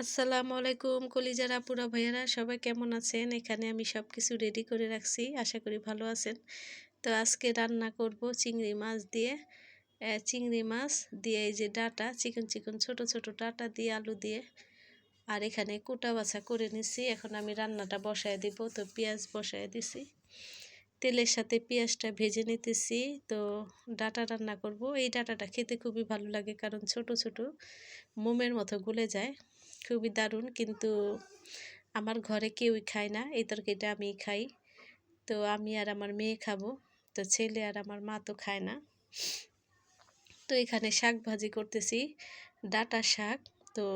আসসালামু আলাইকুম কলিজার আপুরা ভাইয়ারা, সবাই কেমন আছেন? এখানে আমি সব কিছু রেডি করে রাখছি, আশা করি ভালো আছেন। তো আজকে রান্না করব চিংড়ি মাছ দিয়ে। চিংড়ি মাছ দিয়ে এই যে ডাটা, চিকন চিকন ছোট ছোট ডাটা দিয়ে, আলু দিয়ে। আর এখানে কুটা বাছা করে নিছি, এখন আমি রান্নাটা বসায় দিব, তো পেঁয়াজ বসায় দিছি। তেলের সাথে পেঁয়াজটা ভেজে নিতেছি, তো ডাটা রান্না করব। এই ডাটাটা খেতে খুবই ভালো লাগে, কারণ ছোট ছোট মোমের মতো গলে যায়। খুবই দারুণ। কিন্তু আমার ঘরে কেউই খায় না, এই তরকারিটা আমি খাই। তো আমি আর আমার মেয়ে খাব, তো ছেলে আর আমার মা তো খায় না। তো এখানে শাক ভাজি করতেছি, ডাটা শাক। তো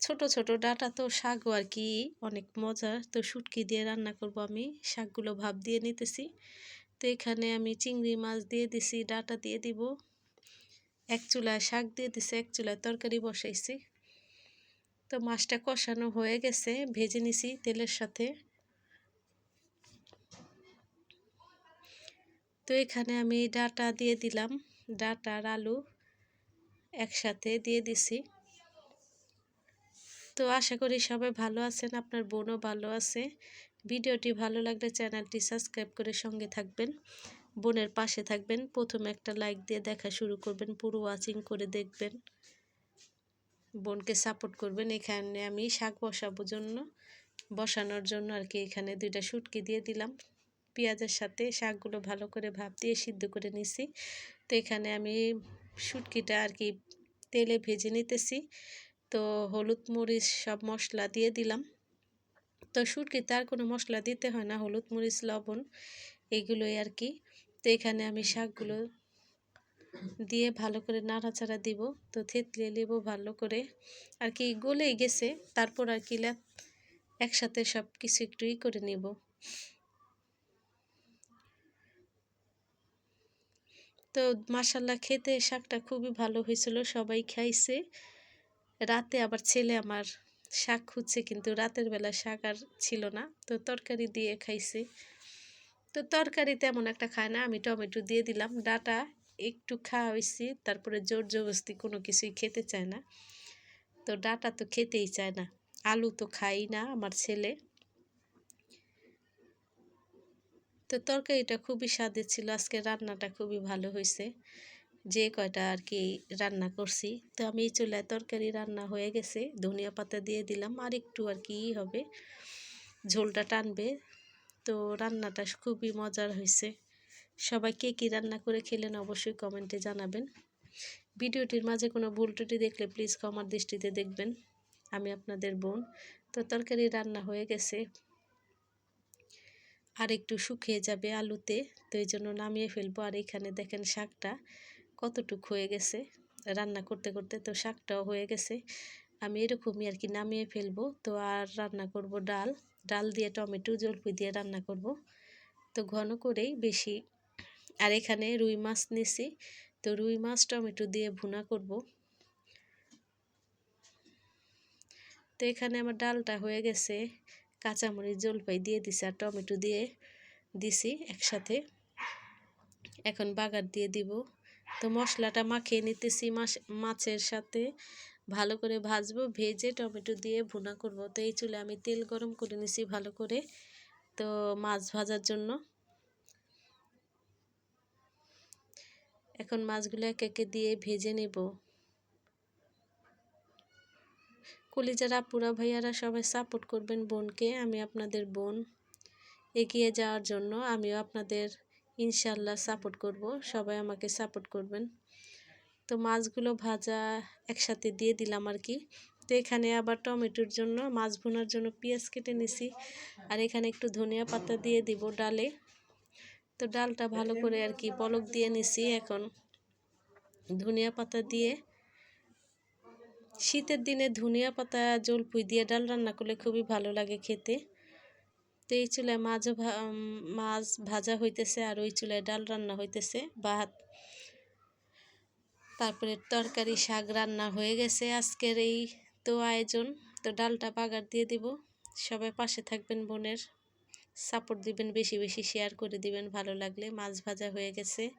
ছোট ছোট ডাটা তো শাকও আর কি, অনেক মজার তো শুটকি দিয়ে রান্না করব আমি, শাকগুলো ভাব দিয়ে নিতেছি। তো এখানে আমি চিংড়ি মাছ দিয়ে দিছি, ডাটা দিয়ে দিব। এক চুলায় শাক দিয়ে দিছি, এক চুলায় তরকারি বসাইছি। তো মাছটা কষানো হয়ে গেছে, ভেজে নিছি তেলের সাথে। তো এখানে আমি ডাটা দিয়ে দিলাম, ডাটা আর আলু একসাথে দিয়ে দিছি। তো আশা করি সবাই ভালো আছেন, আপনার বোনও ভালো আছে। ভিডিওটি ভালো লাগলে চ্যানেলটি সাবস্ক্রাইব করে সঙ্গে থাকবেন, বোনের পাশে থাকবেন, প্রথমে একটা লাইক দিয়ে দেখা শুরু করবেন, পুরো ওয়াচিং করে দেখবেন। বোনকে সাপোর্ট করবেন এখানে আমি শাক বসাবো জন্য। বসানোর জন্য আর কি এখানে দুইটা শুটকি দিয়ে দিলাম। পেঁয়াজের সাথে শাকগুলো ভালো করে ভাপ দিয়ে সিদ্ধ করে নিছি। তো এখানে আমি শুটকিটা আর কি তেলে ভেজে নিতেছি। তো হলুদ মরিচ সব মশলা দিয়ে দিলাম। তো শুটকিতে আর কোনো মশলা দিতে হয় না, হলুদ মরিচ, লবণ, এগুলোই আর কি। তো এখানে আমি শাকগুলো দিয়ে ভালো করে নাড়াচাড়া দিব। তো থেতলে নেব ভালো করে আর কি গলেই গেছে, তারপর আর কি একসাথে সব কিছু একটু করে নেব। তো মাসাল্লাহ খেতে শাকটা খুবই ভালো হয়েছিল, সবাই খাইছে। রাতে আবার ছেলে আমার শাক খুঁজছে, কিন্তু রাতের বেলা শাক আর ছিল না, তো তরকারি দিয়ে খাইছে। তো তরকারি তেমন একটা খায় না, আমি টমেটো দিয়ে দিলাম, ডাটা একটু খাওয়া হয়েছি তারপরে জোর জবস্তি কোনো কিছুই খেতে চায় না। তো ডাটা তো খেতেই চায় না, আলু তো খাই না আমার ছেলে। তো তরকারিটা খুবই স্বাদের ছিল, আজকে রান্নাটা খুবই ভালো হয়েছে যে কয়টা আর কি রান্না করছি, তো আমি এই চুলায় তরকারি রান্না হয়ে গেছে, ধনিয়া পাতা দিয়ে দিলাম, আর একটু আর কি হবে, ঝোলটা টানবে। তো রান্নাটা খুবই মজার হয়েছে সবাই কে কী রান্না করে খেলেন অবশ্যই কমেন্টে জানাবেন। ভিডিওটির মাঝে কোনো ভুল ত্রুটি দেখলে প্লিজ ক্ষমার দৃষ্টিতে দেখবেন। আমি আপনাদের বোন। তো তরকারি রান্না হয়ে গেছে। আর একটু শুকিয়ে যাবে আলুতে, তো এই জন্য নামিয়ে ফেলব। আর এখানে দেখেন শাকটা কতটুক হয়ে গেছে রান্না করতে করতে, তো শাকটাও হয়ে গেছে। আমি এরকমই আর কি নামিয়ে ফেলব। তো আর রান্না করব ডাল। ডাল দিয়ে টমেটো, জলপি দিয়ে রান্না করব। তো ঘন করেই বেশি আর এখানে রুই মাছ নিছি। তো রুই মাছ, টমেটো দিয়ে ভুনা করব। তো এখানে আমার ডালটা হয়ে গেছে। কাঁচামরিচ, জলপাই দিয়ে দিছি আর টমেটো দিয়ে দিছি একসাথে। এখন বাগার দিয়ে দিব। তো মশলাটা মাখিয়ে নিতেছি মাছ, মাছের সাথে। ভালো করে ভাজবো, ভেজে টমেটো দিয়ে ভুনা করব। তো এই চুলে আমি তেল গরম করে নিছি ভালো করে। তো মাছ ভাজার জন্য। এখন মাছগুলো একে দিয়ে ভেজে নেব। কলিজারা পুরা ভাইয়ারা সবাই সাপোর্ট করবেন বোনকে, আমি আপনাদের বোন। এগিয়ে যাওয়ার জন্য আমিও আপনাদের ইনশাল্লাহ সাপোর্ট করব, সবাই আমাকে সাপোর্ট করবেন। তো মাছগুলো ভাজা একসাথে দিয়ে দিলাম আর কি। তো এখানে আবার টমেটোর জন্য, মাছ ভুনার জন্য পেঁয়াজ কেটে নিছি। আর এখানে একটু ধনিয়া পাতা দিয়ে দিব ডালে। তো ডালটা ভালো করে আর কি পলক দিয়ে নিছি এখন। ধনিয়া পাতা দিয়ে। শীতের দিনে ধনিয়া পাতা, জলপুই দিয়ে ডাল রান্না করলে খুবই ভালো লাগে খেতে। তো এই চুলায় মাছ মাছ ভাজা হইতেছে আর ওই চুলায় ডাল রান্না হইতেছে, ভাত। তারপরে তরকারি শাক রান্না হয়ে গেছে আজকের এই তো আয়োজন। তো ডালটা বাগার দিয়ে দিব। সবাই পাশে থাকবেন বোনের। সাপোর্ট দিবেন, বেশি বেশি শেয়ার করে দিবেন, ভালো লাগলে। মাছ ভাজা হয়ে গেছে।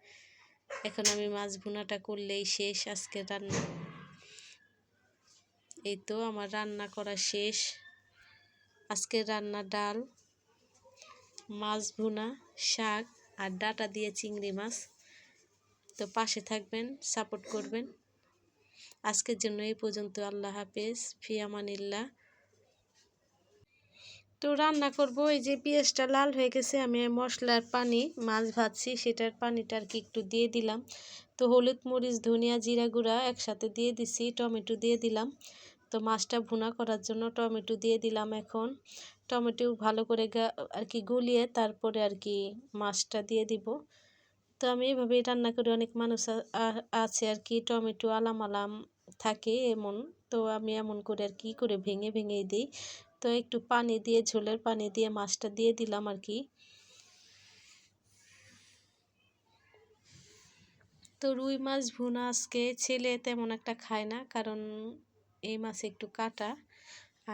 এখন আমি মাছ ভুনাটা করলেই শেষ আজকে রান্না। এই তো আমার রান্না করা শেষ। আজকের রান্না ডাল, মাছ ভুনা, শাক আর ডাটা দিয়ে চিংড়ি মাছ। তো পাশে থাকবেন, সাপোর্ট করবেন। আজকের জন্য এই পর্যন্ত। আল্লাহ হাফেজ। ফিয়ামানিল্লাহ। তো রান্না করব, এই যে পেঁয়াজটা লাল হয়ে গেছে, আমি মশলার পানি, মাছ ভাজছি, সেটার পানিটা আর কি একটু দিয়ে দিলাম। তো হলুদ, মরিচ, ধনিয়া, জিরা গুঁড়া একসাথে দিয়ে দিছি, টমেটো দিয়ে দিলাম। তো মাছটা ভুনা করার জন্য টমেটো দিয়ে দিলাম এখন। টমেটো ভালো করে আর কি গুলিয়ে তারপরে আর কি মাছটা দিয়ে দিব। তো আমি এভাবে রান্না করি, অনেক মানুষ আছে আর কি, টমেটো আলাম আলাম থাকে এমন। তো আমি এমন করে আর কি করে ভেঙে ভেঙে দিই। তো একটু পানি দিয়ে, ঝোলের পানি দিয়ে মাছটা দিয়ে দিলাম আর কি। তো রুই মাছ, ভুনা আজকে ছেলে তেমন একটা খায় না, কারণ এই মাছ একটু কাটা,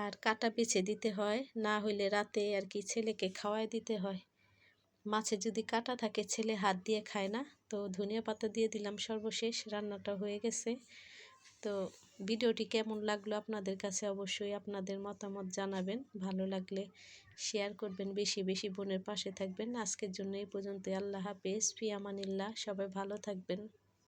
আর কাটা বেছে দিতে হয়, না হইলে রাতে আর কি ছেলেকে খাওয়াই দিতে হয়। মাছে যদি কাটা থাকে, ছেলে হাত দিয়ে খায় না, তো ধনিয়া পাতা দিয়ে দিলাম সর্বশেষ, রান্নাটা হয়ে গেছে। তো ভিডিওটি কেমন লাগল আপনাদের কাছে অবশ্যই আপনাদের মতামত জানাবেন। ভালো লাগলে শেয়ার করবেন, বেশি বেশি বোনের পাশে থাকবেন। আজকের জন্য এই পর্যন্ত আল্লাহ হাফেজ। ফিয়ামানিল্লাহ সবাই ভালো থাকবেন।